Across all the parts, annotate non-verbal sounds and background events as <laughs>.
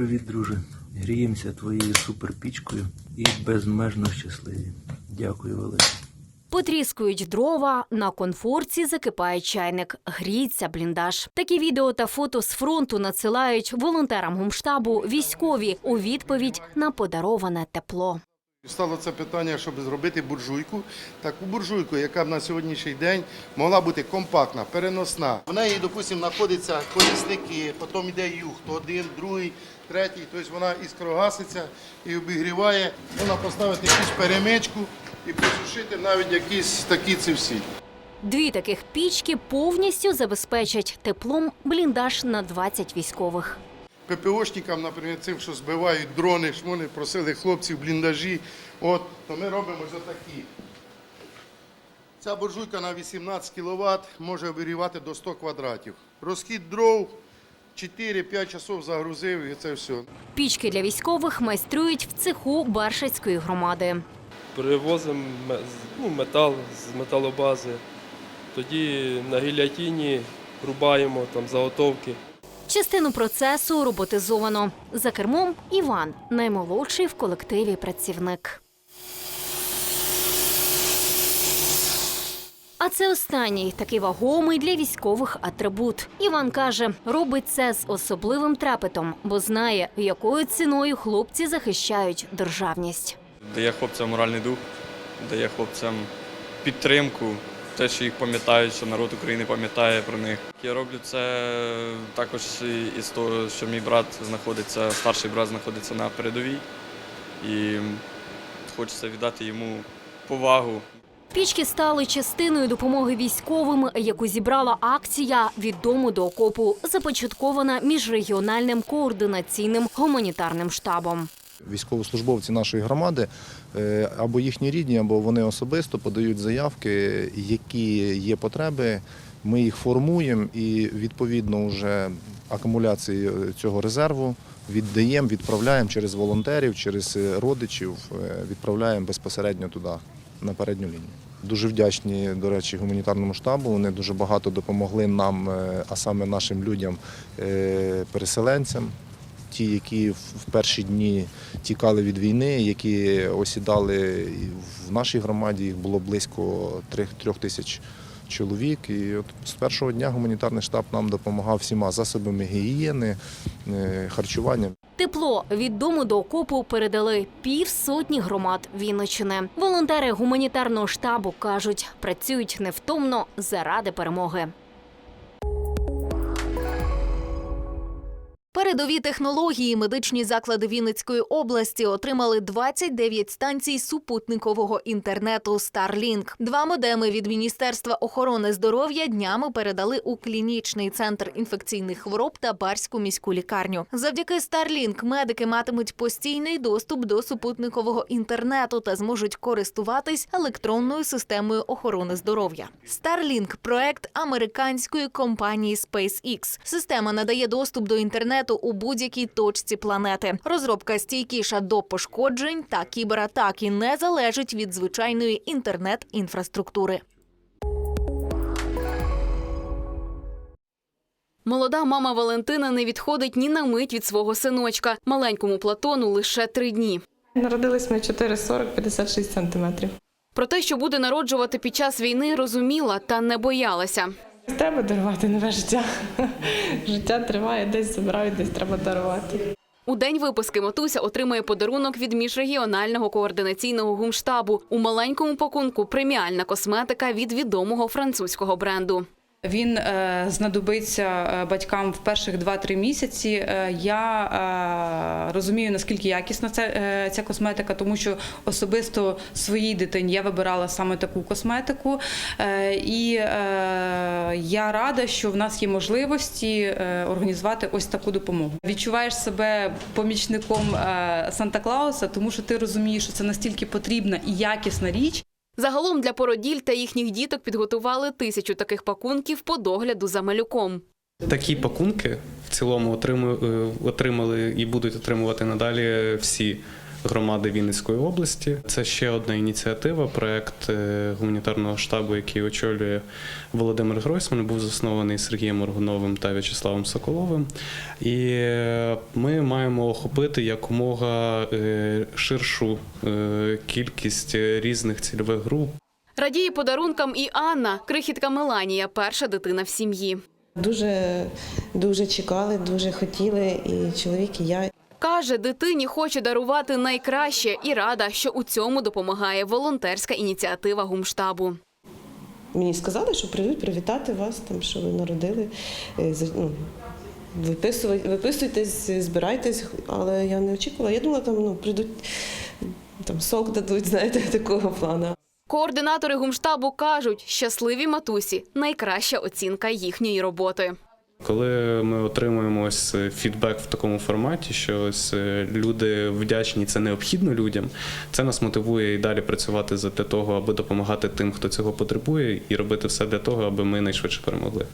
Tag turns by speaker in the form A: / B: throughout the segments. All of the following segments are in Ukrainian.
A: привіт, друже. Гріємося твоєю суперпічкою і безмежно щасливі. Дякую, велике.
B: Потріскують дрова, на конфорці закипає чайник, гріється бліндаж. Такі відео та фото з фронту надсилають волонтерам гумштабу військові у відповідь на подароване тепло.
C: Стало це питання, щоб зробити буржуйку, таку буржуйку, яка б на сьогоднішній день могла бути компактна, переносна. В неї, допустимо, знаходяться колісники, потім йде юхт, один, другий, третій. Тобто вона іскрогаситься і обігріває. Можна поставити якусь перемичку і присушити навіть якісь такі ці всі.
B: Дві таких пічки повністю забезпечать теплом бліндаж на 20 військових.
C: ППОшникам, наприклад, цим, що збивають дрони, шмони, просили хлопців бліндажі. От, то ми робимо ось такі. Ця буржуйка на 18 кВт може обігрівати до 100 квадратів. Розхід дров 4-5 часов загрузив і це все.
B: Пічки для військових майструють в цеху Баршацької громади.
D: Привозимо ну, метал з металобази. Тоді на гілятіні рубаємо там заготовки.
B: Частину процесу роботизовано. За кермом Іван, наймолодший в колективі працівник. А це останній такий вагомий для військових атрибут. Іван каже, робить це з особливим трепетом, бо знає, якою ціною хлопці захищають державність.
E: дає хлопцям моральний дух, дає хлопцям підтримку, те, що їх пам'ятають, що народ України пам'ятає про них. Я роблю це також із того, що мій брат знаходиться, старший брат знаходиться на передовій, і хочеться віддати йому повагу.
B: Пічки стали частиною допомоги військовим, яку зібрала акція від дому до окопу, започаткована міжрегіональним координаційним гуманітарним штабом.
F: Військовослужбовці нашої громади е, або їхні рідні, або вони особисто подають заявки, які є потреби. Ми їх формуємо і відповідно вже акумуляції цього резерву віддаємо, відправляємо через волонтерів, через е, родичів, е, відправляємо безпосередньо туди, на передню лінію. Дуже вдячні, до речі, гуманітарному штабу. Вони дуже багато допомогли нам, е, а саме нашим людям, е, переселенцям ті, які в перші дні тікали від війни, які осідали в нашій громаді, їх було близько трьох, тисяч чоловік. І от з першого дня гуманітарний штаб нам допомагав всіма засобами гігієни, е, харчуванням.
B: Тепло від дому до окопу передали півсотні громад Вінничини. Волонтери гуманітарного штабу кажуть, працюють невтомно заради перемоги.
G: Передові технології медичні заклади Вінницької області отримали 29 станцій супутникового інтернету Starlink. Два модеми від Міністерства охорони здоров'я днями передали у клінічний центр інфекційних хвороб та барську міську лікарню. Завдяки Starlink медики матимуть постійний доступ до супутникового інтернету та зможуть користуватись електронною системою охорони здоров'я. Starlink – проект американської компанії SpaceX. Система надає доступ до інтернету у будь-якій точці планети. Розробка стійкіша до пошкоджень та кібератак і не залежить від звичайної інтернет-інфраструктури.
H: Молода мама Валентина не відходить ні на мить від свого синочка. Маленькому Платону лише три дні.
I: Народились ми 4,40-56 сантиметрів.
H: Про те, що буде народжувати під час війни, розуміла та не боялася.
I: Треба дарувати нове життя. Життя триває, десь забирають, десь треба дарувати.
H: У день випуски матуся отримує подарунок від міжрегіонального координаційного гумштабу. У маленькому пакунку преміальна косметика від відомого французького бренду.
J: Він е, знадобиться е, батькам в перших 2-3 місяці. Е, я розумію, наскільки якісна ця, ця косметика, тому що особисто своїй дитині я вибирала саме таку косметику. І я рада, що в нас є можливості організувати ось таку допомогу. Відчуваєш себе помічником е, Санта-Клауса, тому що ти розумієш, що це настільки потрібна і якісна річ.
H: Загалом для породіль та їхніх діток підготували тисячу таких пакунків по догляду за малюком.
K: Такі пакунки в цілому отримали, отримали і будуть отримувати надалі всі громади Вінницької області. Це ще одна ініціатива, проект е, гуманітарного штабу, який очолює Володимир Гройсман, був заснований Сергієм Моргуновим та В'ячеславом Соколовим. І е, ми маємо охопити якомога е, ширшу кількість різних цільових груп.
H: Радіє подарункам і Анна, крихітка Меланія, перша дитина в сім'ї.
I: Дуже дуже чекали, дуже хотіли, і чоловік, і я.
H: Каже, дитині хоче дарувати найкраще і рада, що у цьому допомагає волонтерська ініціатива гумштабу.
I: Мені сказали, що прийдуть привітати вас, там, що ви народили. е, Ну, виписуйтесь, збирайтесь, але я не очікувала. Я думала, там ну, прийдуть, там сок дадуть, знаєте, <laughs> такого плану.
H: Координатори гумштабу кажуть, щасливі матусі найкраща оцінка їхньої роботи.
K: Коли ми отримуємо ось е, фідбек в такому форматі, що ось е, люди вдячні, це необхідно людям, це нас мотивує і далі працювати для того, аби допомагати тим, хто цього потребує, і робити все для того, аби ми найшвидше перемогли.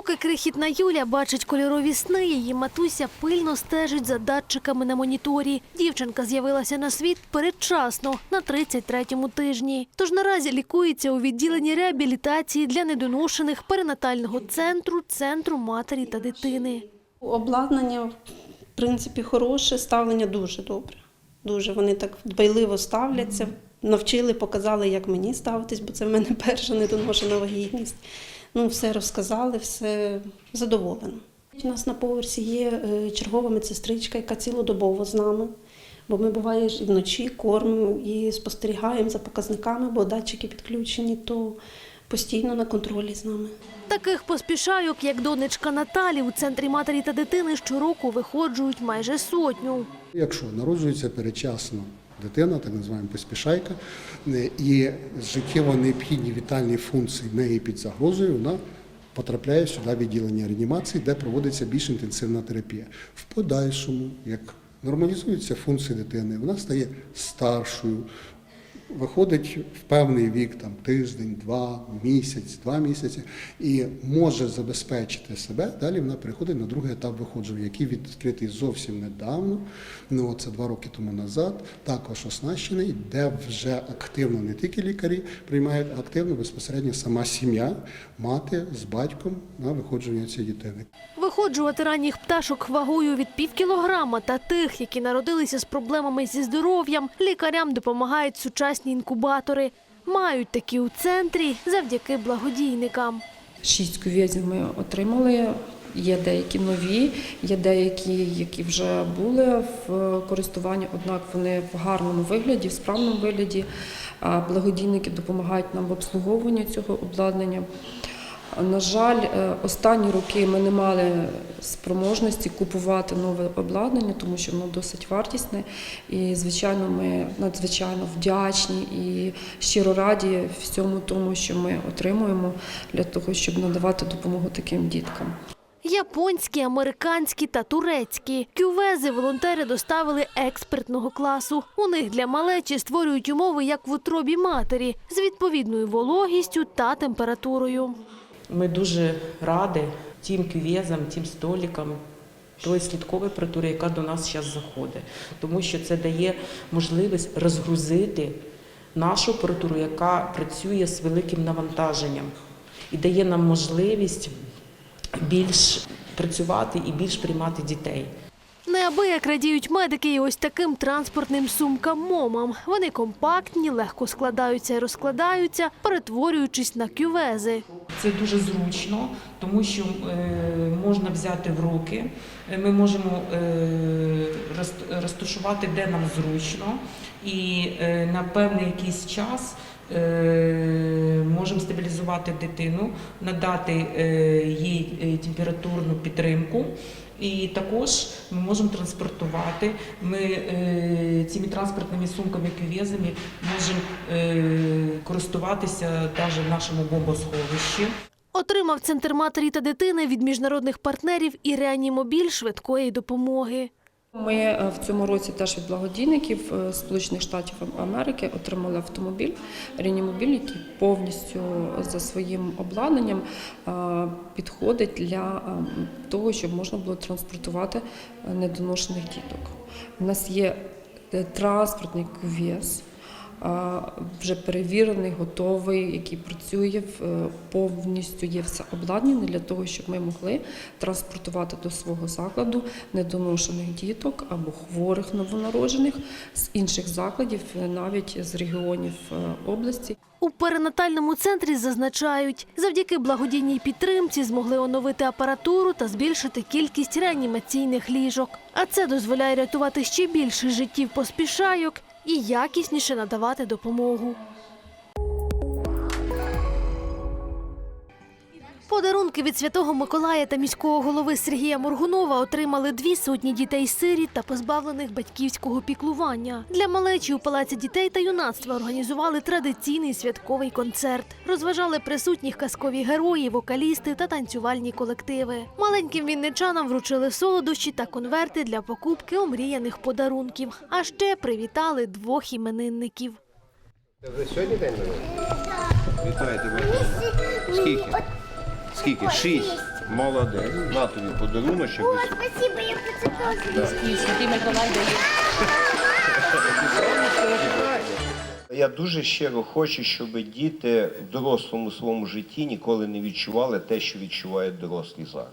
L: Поки крихітна Юля бачить кольорові сни, її матуся пильно стежить за датчиками на моніторі. Дівчинка з'явилася на світ передчасно на 33-му тижні. Тож наразі лікується у відділенні реабілітації для недоношених перинатального центру центру матері та дитини.
M: Обладнання, в принципі, хороше, ставлення дуже добре. Дуже вони так дбайливо ставляться. Навчили, показали, як мені ставитись, бо це в мене <laughs> перша недоношена вагітність. Ну, все розказали, все задоволено. У нас на поверсі є е, чергова медсестричка, яка цілодобово з нами. Бо ми буває ж і вночі кормимо і спостерігаємо за показниками, бо датчики підключені, то постійно на контролі з нами.
L: Таких поспішайок, як донечка Наталі, у центрі матері та дитини щороку виходжують майже сотню.
N: Якщо народжується передчасно дитина, так називаємо поспішайка, і життєво необхідні вітальні функції неї під загрозою, вона потрапляє сюди в відділення реанімації, де проводиться більш інтенсивна терапія. В подальшому, як нормалізуються функції дитини, вона стає старшою, виходить в певний вік, там тиждень, два, місяць, два місяці, і може забезпечити себе. Далі вона переходить на другий етап виходження, який відкритий зовсім недавно. Ну це два роки тому назад. Також оснащений, де вже активно не тільки лікарі приймають, а активно безпосередньо сама сім'я, мати з батьком на виходження цієї дитини.
L: Виходжувати ранніх пташок вагою від пів кілограма та тих, які народилися з проблемами зі здоров'ям, лікарям допомагають сучасні інкубатори. Мають такі у центрі завдяки благодійникам.
I: Шість кювезів ми отримали. Є деякі нові, є деякі, які вже були в користуванні, однак вони в гарному вигляді, в справному вигляді. Благодійники допомагають нам в обслуговуванні цього обладнання. На жаль, е, останні роки ми не мали спроможності купувати нове обладнання, тому що воно досить вартісне. І, звичайно, ми надзвичайно вдячні і щиро раді всьому тому, що ми отримуємо для того, щоб надавати допомогу таким діткам.
L: Японські, американські та турецькі кювези волонтери доставили експертного класу. У них для малечі створюють умови як в утробі матері з відповідною вологістю та температурою.
I: Ми дуже раді тим квізам, тим столикам, тої слідкової апаратури, яка до нас зараз заходить, тому що це дає можливість розгрузити нашу апаратуру, яка працює з великим навантаженням, і дає нам можливість більш працювати і більш приймати дітей.
L: Неабияк радіють медики і ось таким транспортним сумкам-момам. Вони компактні, легко складаються і розкладаються, перетворюючись на кювези.
I: Це дуже зручно, тому що е, можна взяти в руки. Ми можемо е, розташувати, де нам зручно, і е, на певний якийсь час можемо стабілізувати дитину, надати їй температурну підтримку. І також ми можемо транспортувати. Ми е, цими транспортними сумками кювезами можемо е, користуватися навіть в нашому бомбосховищі.
L: Отримав центр матері та дитини від міжнародних партнерів і реанімобіль швидкої допомоги.
I: Ми е, в цьому році теж від благодійників е, Сполучених Штатів Америки отримали автомобіль Рінімобіль, який повністю за своїм обладнанням е, підходить для того, щоб можна було транспортувати недоношених діток. У нас є транспортний кув'єз, е, вже перевірений, готовий, який працює е, повністю є все обладнане для того, щоб ми могли транспортувати до свого закладу недоношених діток або хворих новонароджених з інших закладів, е, навіть з регіонів е, області.
L: У перинатальному центрі зазначають, завдяки благодійній підтримці змогли оновити апаратуру та збільшити кількість реанімаційних ліжок. А це дозволяє рятувати ще більше життів поспішайок і якісніше надавати допомогу. Подарунки від Святого Миколая та міського голови Сергія Моргунова отримали дві сотні дітей-сиріт та позбавлених батьківського піклування. Для малечі у палаці дітей та юнацтва організували традиційний святковий концерт. Розважали присутніх казкові герої, вокалісти та танцювальні колективи. Маленьким вінничанам вручили солодощі та конверти для покупки омріяних подарунків. А ще привітали двох іменинників.
O: Вітайте, Скільки? Скільки? Шість. Молодець. На тобі подаруночок. О, спасибо, я Я дуже щиро хочу, щоб діти в дорослому своєму житті ніколи не відчували те, що відчувають дорослі зараз.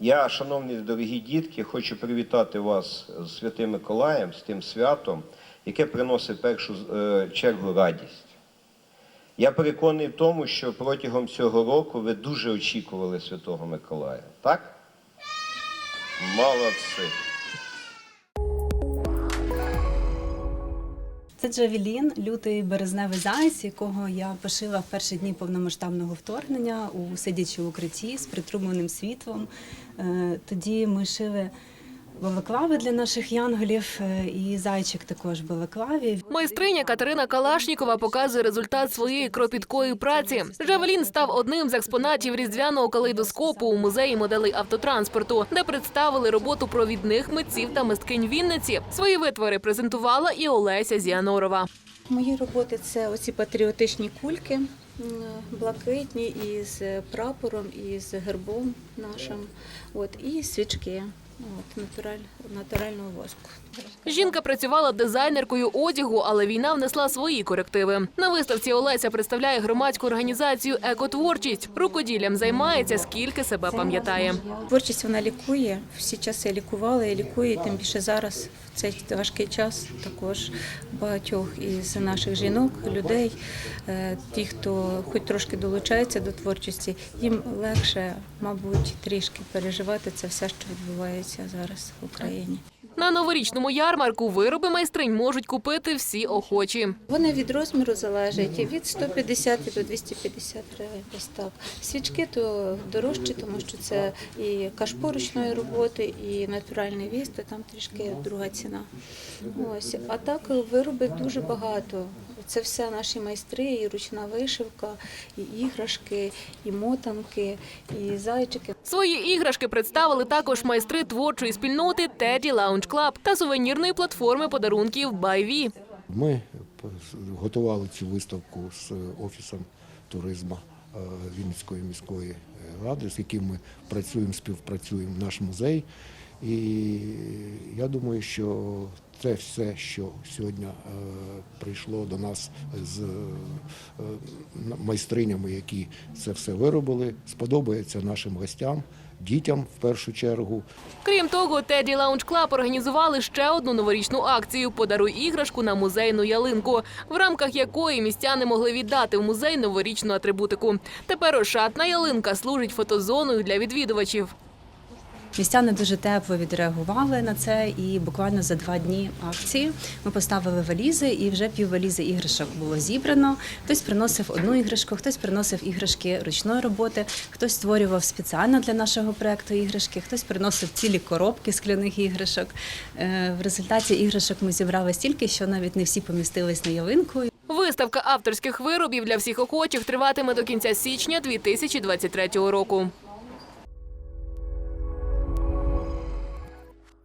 O: Я, шановні дорогі дітки, хочу привітати вас з Святим Миколаєм, з тим святом, яке приносить першу е, чергу радість. Я переконаний в тому, що протягом цього року ви дуже очікували Святого Миколая. Так? Молодці.
P: Це Джавелін, лютий березневий заяць, якого я пошила в перші дні повномасштабного вторгнення у сидячи в укритті з притрубленим світлом. Е, Тоді ми шили балаклави для наших янголів, е, і зайчик також балаклаві.
H: Майстриня Катерина Калашнікова показує результат своєї кропіткої праці. Жавелін став одним з експонатів різдвяного калейдоскопу у музеї моделей автотранспорту, де представили роботу провідних митців та мисткинь Вінниці. Свої витвори презентувала і Олеся Зіанорова.
P: Мої роботи це оці патріотичні кульки, блакитні із прапором, із гербом нашим, от, і свічки. От, натураль, натурального воску.
H: Жінка працювала дизайнеркою одягу, але війна внесла свої корективи. На виставці Олеся представляє громадську організацію Екотворчість. Рукоділлям займається, скільки себе пам'ятає.
P: Творчість вона лікує. Всі часи лікувала і лікує. Тим більше зараз в цей важкий час також багатьох із наших жінок, людей, е, ті, хто хоч трошки долучається до творчості, їм легше, мабуть, трішки переживати це все, що відбувається зараз в Україні.
H: На новорічному ярмарку вироби майстринь можуть купити всі охочі.
P: Вони від розміру залежать від 150 і до 250 гривень. Ось так. Свічки то дорожчі, тому що це і кашпо ручної роботи, і натуральний віс, то там трішки друга ціна. Ось. А так вироби дуже багато. Це все наші майстри, і ручна вишивка, і іграшки, і мотанки, і зайчики.
H: Свої іграшки представили також майстри творчої спільноти Теді Lounge Club та сувенірної платформи подарунків Байві.
Q: Ми готували цю виставку з офісом туризму е, Вінницької міської ради, з яким ми працюємо, співпрацюємо наш музей. І я думаю, що це все, що сьогодні е, прийшло до нас з е, майстринями, які це все виробили, сподобається нашим гостям, дітям в першу чергу.
H: Крім того, Теді Lounge Club організували ще одну новорічну акцію Подаруй іграшку на музейну ялинку, в рамках якої містяни могли віддати в музей новорічну атрибутику. Тепер ошатна ялинка служить фотозоною для відвідувачів.
P: Містяни дуже тепло відреагували на це, і буквально за два дні акції ми поставили валізи, і вже пів валізи іграшок було зібрано. Хтось приносив одну іграшку, хтось приносив іграшки ручної роботи, хтось створював спеціально для нашого проекту іграшки, хтось приносив цілі коробки скляних іграшок. Е, В результаті іграшок ми зібрали стільки, що навіть не всі помістились на ялинку.
H: Виставка авторських виробів для всіх охочих триватиме до кінця січня 2023 року.